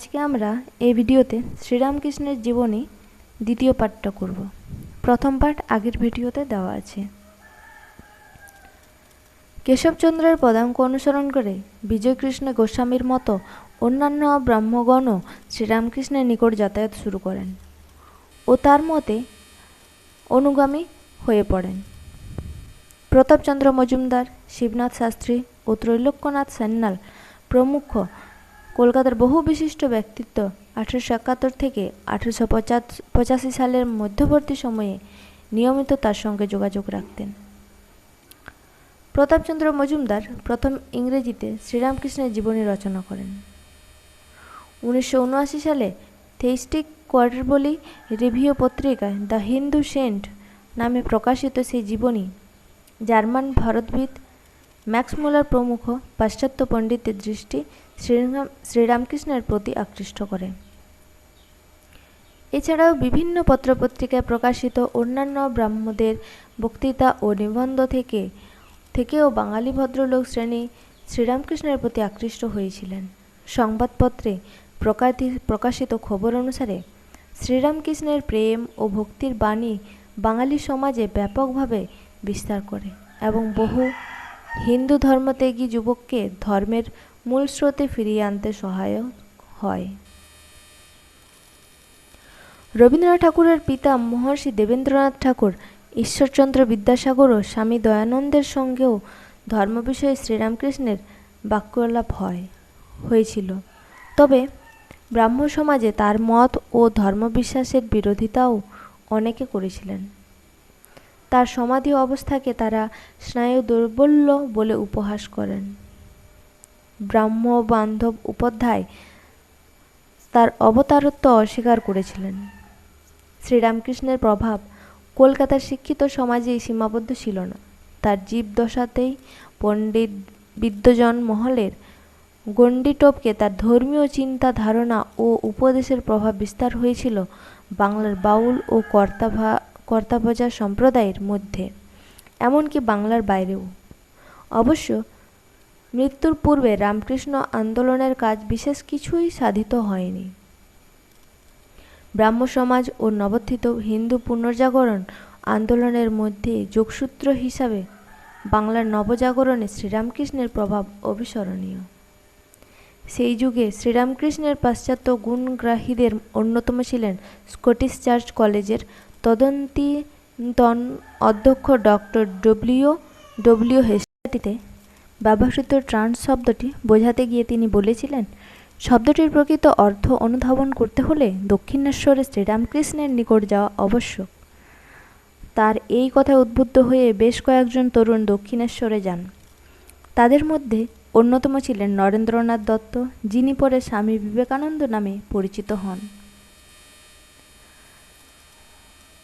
আজকে আমরা এই ভিডিওতে শ্রীরামকৃষ্ণের জীবনী দ্বিতীয় পাঠটা করব। প্রথম পাঠ আগের ভিডিওতে দেওয়া আছে। কেশবচন্দ্রের পদাঙ্ক অনুসরণ করে বিজয়কৃষ্ণ গোস্বামীর মতো অন্যান্য ব্রাহ্মগণও শ্রীরামকৃষ্ণের নিকট যাতায়াত শুরু করেন ও তার মতে অনুগামী হয়ে পড়েন। প্রতাপচন্দ্র মজুমদার, শিবনাথ শাস্ত্রী ও ত্রৈলোক্যনাথ সান্যাল প্রমুখ কলকাতার বহু বিশিষ্ট ব্যক্তিত্ব আঠেরোশো একাত্তর থেকে আঠেরোশো পঁচাশি সালের মধ্যবর্তী সময়ে নিয়মিত তার সঙ্গে যোগাযোগ রাখতেন। প্রতাপচন্দ্র মজুমদার প্রথম ইংরেজিতে শ্রীরামকৃষ্ণের জীবনী রচনা করেন। উনিশশো উনআশি সালে থেইস্টিক কোয়ার্টারবলি রিভিউ পত্রিকায় দ্য হিন্দু সেন্ট নামে প্রকাশিত সেই জীবনী জার্মান ভারতবিদ ম্যাক্স মুলার প্রমুখ পাশ্চাত্য পণ্ডিতের দৃষ্টি শ্রীরাম শ্রীরামকৃষ্ণের প্রতি আকৃষ্ট করে। এছাড়াও বিভিন্ন পত্রপত্রিকায় প্রকাশিত অন্যান্য ব্রাহ্মদের বক্তৃতা ও নিবন্ধ থেকে থেকেও বাঙালি ভদ্রলোক শ্রেণি শ্রীরামকৃষ্ণের প্রতি আকৃষ্ট হয়েছিলেন। সংবাদপত্রে প্রকাশিত খবর অনুসারে শ্রীরামকৃষ্ণের প্রেম ও ভক্তির বাণী বাঙালি সমাজে ব্যাপকভাবে বিস্তার করে এবং বহু হিন্দু ধর্মত্যাগী যুবককে ধর্মের মূল স্রোতে ফিরিয়ে আনতে সহায়ক হয়। রবীন্দ্রনাথ ঠাকুরের পিতা মহর্ষি দেবেন্দ্রনাথ ঠাকুর, ঈশ্বরচন্দ্র বিদ্যাসাগর ও স্বামী দয়ানন্দের সঙ্গেও ধর্ম বিষয়ে শ্রীরামকৃষ্ণের বাক্যলাপ হয়, হয়েছিল। তবে ব্রাহ্ম সমাজে তার মত ও ধর্মবিশ্বাসের বিরোধিতাও অনেকে করেছিলেন। তার সমাধি অবস্থাকে তারা স্নায়ু দুর্বল্য বলে উপহাস করেন। ব্রাহ্ম বান্ধব উপাধ্যায় তার অবতারত্ব অস্বীকার করেছিলেন। শ্রীরামকৃষ্ণের প্রভাব কলকাতার শিক্ষিত সমাজেই সীমাবদ্ধ ছিল না। তার জীবদশাতেই পণ্ডিত বিদ্যজন মহলের গণ্ডিটোপকে তার ধর্মীয় চিন্তা ধারণা ও উপদেশের প্রভাব বিস্তার হয়েছিল বাংলার বাউল ও কর্তাভা কর্তাভজা সম্প্রদায়ের মধ্যে, এমনকি বাংলার বাইরেও। অবশ্য মৃত্যুর পূর্বে রামকৃষ্ণ আন্দোলনের কাজ বিশেষ কিছুই সাধিত হয়নি। ব্রাহ্ম সমাজ ও নবথিত হিন্দু পুনর্জাগরণ আন্দোলনের মধ্যে যোগসূত্র হিসাবে বাংলার নবজাগরণে শ্রীরামকৃষ্ণের প্রভাব অবিস্মরণীয়। সেই যুগে শ্রীরামকৃষ্ণের পাশ্চাত্য গুণগ্রাহীদের অন্যতম ছিলেন স্কটিশ চার্চ কলেজের তদন্তিতন অধ্যক্ষ ডক্টর ডব্লিউ ডব্লিউ হেস্টাটিতে ব্যবহৃত ট্রান্স শব্দটি বোঝাতে গিয়ে তিনি বলেছিলেন, শব্দটির প্রকৃত অর্থ অনুধাবন করতে হলে দক্ষিণেশ্বরে শ্রীরামকৃষ্ণের নিকট যাওয়া আবশ্যক। তার এই কথায় উদ্বুদ্ধ হয়ে বেশ কয়েকজন তরুণ দক্ষিণেশ্বরে যান। তাদের মধ্যে অন্যতম ছিলেন নরেন্দ্রনাথ দত্ত, যিনি পরে স্বামী বিবেকানন্দ নামে পরিচিত হন।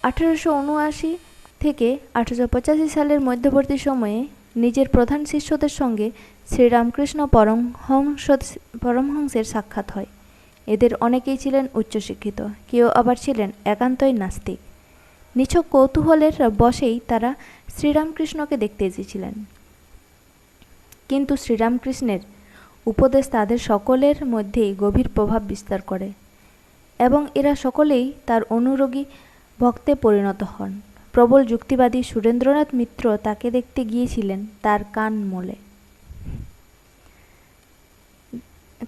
আঠেরোশো উনআশি থেকে আঠেরোশো পঁচাশি সালের মধ্যবর্তী সময়ে নিজের প্রধান শিষ্যদের সঙ্গে শ্রীরামকৃষ্ণ পরমহংস পরমহংসের সাক্ষাৎ হয়। এদের অনেকেই ছিলেন উচ্চশিক্ষিত, কেউ আবার ছিলেন একান্তই নাস্তিক। নিছক কৌতূহলের বসেই তারা শ্রীরামকৃষ্ণকে দেখতে এসেছিলেন। কিন্তু শ্রীরামকৃষ্ণের উপদেশ তাদের সকলের মধ্যেই গভীর প্রভাব বিস্তার করে এবং এরা সকলেই তার অনুরোগী ভক্তে পরিণত হন। প্রবল যুক্তিবাদী সুরেন্দ্রনাথ মিত্র তাকে দেখতে গিয়েছিলেন তার কান মোলে।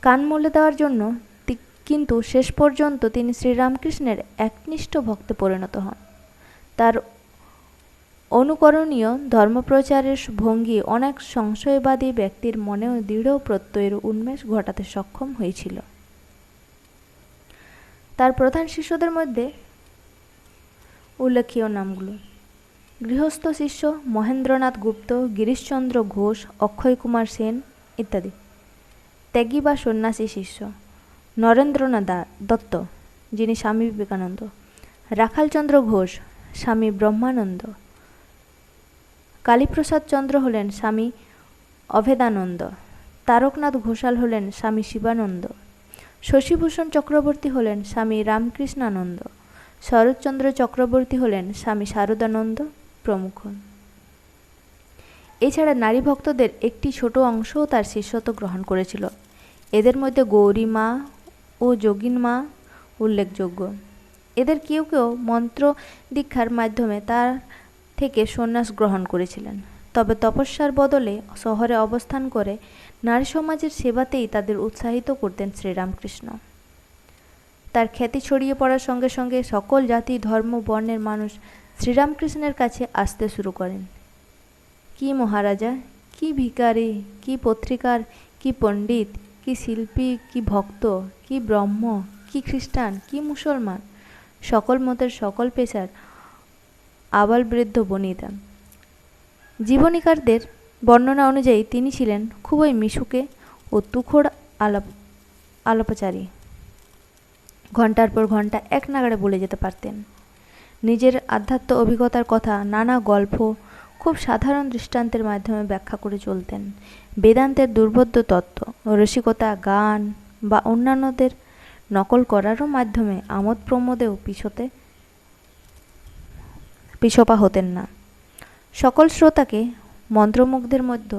কান মোলে দেওয়ার জন্য কিন্তু শেষ পর্যন্ত তিনি শ্রীরামকৃষ্ণের একনিষ্ঠ ভক্তে পরিণত হন। তার অনুকরণীয় ধর্মপ্রচারের ভঙ্গি অনেক সংশয়বাদী ব্যক্তির মনেও দৃঢ় প্রত্যয়ের উন্মেষ ঘটাতে সক্ষম হয়েছিল। তার প্রধান শিষ্যদের মধ্যে উল্লেখীয় নামগুলো। গৃহস্থ শিষ্য মহেন্দ্রনাথ গুপ্ত, গিরিশচন্দ্র ঘোষ, অক্ষয় কুমার সেন ইত্যাদি। ত্যাগী বা সন্ন্যাসী শিষ্য। নরেন্দ্রনাথ দত্ত, যিনি স্বামী বিবেকানন্দ। রাখালচন্দ্র ঘোষ, স্বামী ব্রহ্মানন্দ। কালীপ্রসাদ চন্দ্র হলেন স্বামী অভেদানন্দ। তারকনাথ ঘোষাল হলেন স্বামী শিবানন্দ। শশীভূষণ চক্রবর্তী হলেন স্বামী রামকৃষ্ণানন্দ। শরৎচন্দ্র চক্রবর্তী হলেন স্বামী শারদানন্দ প্রমুখ। এছাড়া নারী ভক্তদের একটি ছোট অংশও তার শিষ্যত্ব গ্রহণ করেছিল। এদের মধ্যে গৌরী মা ও যোগিন মা উল্লেখযোগ্য। এদের কেউ কেউ মন্ত্র দীক্ষার মাধ্যমে তার থেকে সন্ন্যাস গ্রহণ করেছিলেন। তবে তপস্যার বদলে শহরে অবস্থান করে নারী সমাজের সেবাতেই তাদের উৎসাহিত করতেন শ্রীরামকৃষ্ণ। তার খ্যাতি ছড়িয়ে পড়ার সঙ্গে সঙ্গে সকল জাতি, ধর্ম, বর্ণের মানুষ শ্রীরামকৃষ্ণের কাছে আসতে শুরু করেন। কি মহারাজা, কি ভিকারি কি পত্রিকার, কি পণ্ডিত, কি শিল্পী, কি ভক্ত, কি ব্রহ্ম, কি খ্রিস্টান, কি মুসলমান, সকল মতের সকল পেশার আবাল বৃদ্ধ বনিতা। জীবনীকারদের বর্ণনা অনুযায়ী তিনি ছিলেন খুবই মিশুকে ও তুখোড় আলাপ, আলাপচারী। ঘণ্টার পর ঘণ্টা এক নাগাড়ে বলে যেতে পারতেন। নিজের আধ্যাত্ম অভিজ্ঞতার কথা, নানা গল্প খুব সাধারণ দৃষ্টান্তের মাধ্যমে ব্যাখ্যা করে চলতেন। বেদান্তের দুর্বোধ্য তত্ত্ব, রসিকতা, গান বা অন্যান্যদের নকল করারও মাধ্যমে আমোদ প্রমোদেও পিছতে, পিছপা হতেন না। সকল শ্রোতাকে মন্ত্রমুগ্ধের মধ্যে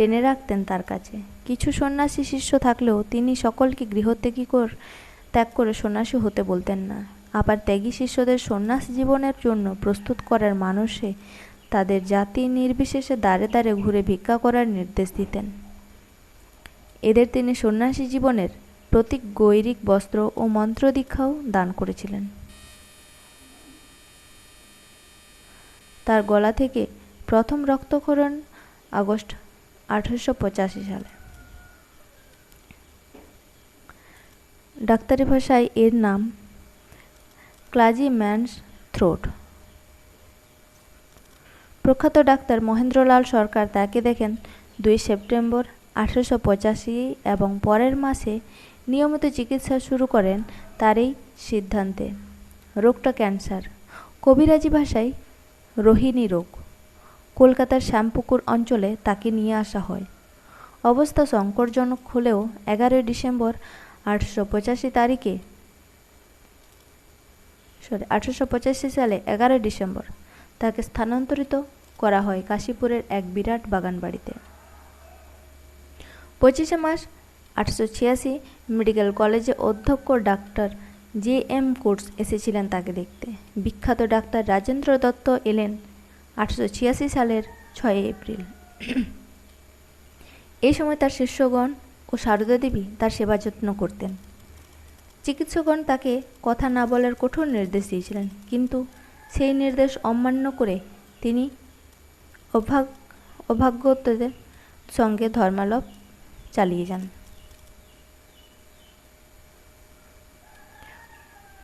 টেনে রাখতেন তার কাছে। কিছু সন্ন্যাসী শিষ্য থাকলেও তিনি সকলকে গৃহত্যাগী কর, ত্যাগ করে সন্ন্যাসী হতে বলতেন না। আবার ত্যাগী শিষ্যদের সন্ন্যাস জীবনের জন্য প্রস্তুত করার মানুষে তাদের জাতি নির্বিশেষে দাঁড়ে দাঁড়ে ঘুরে ভিক্ষা করার নির্দেশ দিতেন। এদের তিনি সন্ন্যাসী জীবনের প্রতীক গৈরিক বস্ত্র ও মন্ত্র দীক্ষাও দান করেছিলেন। তার গলা থেকে প্রথম রক্তক্ষরণ আগস্ট আঠারোশো পঁচাশি সালে। ডাক্তারি ভাষায় এর নাম ক্লাজি ম্যানস থ্রোট। প্রখ্যাত ডাক্তার মহেন্দ্রলাল সরকার তাকে দেখেন দুই সেপ্টেম্বর আঠারোশো এবং পরের মাসে নিয়মিত চিকিৎসা শুরু করেন তারই সিদ্ধান্তে। রোগটা ক্যান্সার। কবিরাজি ভাষায় রোহিণী রোগ। কলকাতার শ্যামপুকুর অঞ্চলে তাকে নিয়ে আসা হয়। অবস্থা সংকটজনক হলেও এগারোই ডিসেম্বর আঠারোশো পঁচাশি তারিখে সরি, আঠারোশো পঁচাশি সালে এগারোই ডিসেম্বর তাকে স্থানান্তরিত করা হয় কাশীপুরের এক বিরাট বাগান বাড়িতে পঁচিশে মার্চ আঠারোশো ছিয়াশি মেডিকেল কলেজে অধ্যক্ষ ডাক্তার জে এম কোর্স এসেছিলেন তাকে দেখতে। বিখ্যাত ডাক্তার রাজেন্দ্র দত্ত এলেন ছিয়াশি সালের ছয় এপ্রিল। এই সময় তার শিষ্যগণ ও সারদা দেবী তার সেবা যত্ন করতেন। চিকিৎসকগণ তাকে কথা না বলার কঠোর নির্দেশ দিয়েছিলেন, কিন্তু সেই নির্দেশ অমান্য করে তিনি অভাগ অভাগ্যদের সঙ্গে ধর্মালাপ চালিয়ে যান।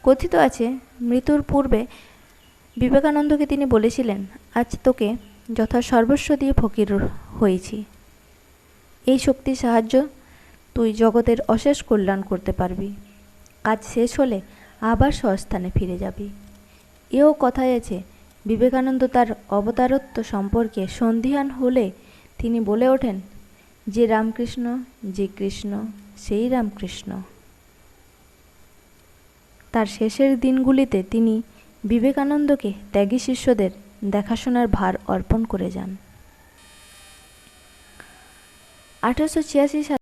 কথিত আছে, মৃত্যুর পূর্বে বিবেকানন্দকে তিনি বলেছিলেন, আজ তোকে যথা সর্বস্ব দিয়ে ফকির হয়েছি। এই শক্তির সাহায্য তুই জগতের অশেষ কল্যাণ করতে পারবি। কাজ শেষ হলে আবার স্বস্থানে ফিরে যাবি। এও কথায় আছে, বিবেকানন্দ তার অবতারত্ব সম্পর্কে সন্ধিহান হলে তিনি বলে ওঠেন, যে রামকৃষ্ণ, যে কৃষ্ণ, সেই রামকৃষ্ণ। তার শেষের দিনগুলিতে তিনি বিবেকানন্দকে ত্যাগী শিষ্যদের দেখাশোনার ভার অর্পণ করে যান। আঠারোশো ছিয়াশি সালে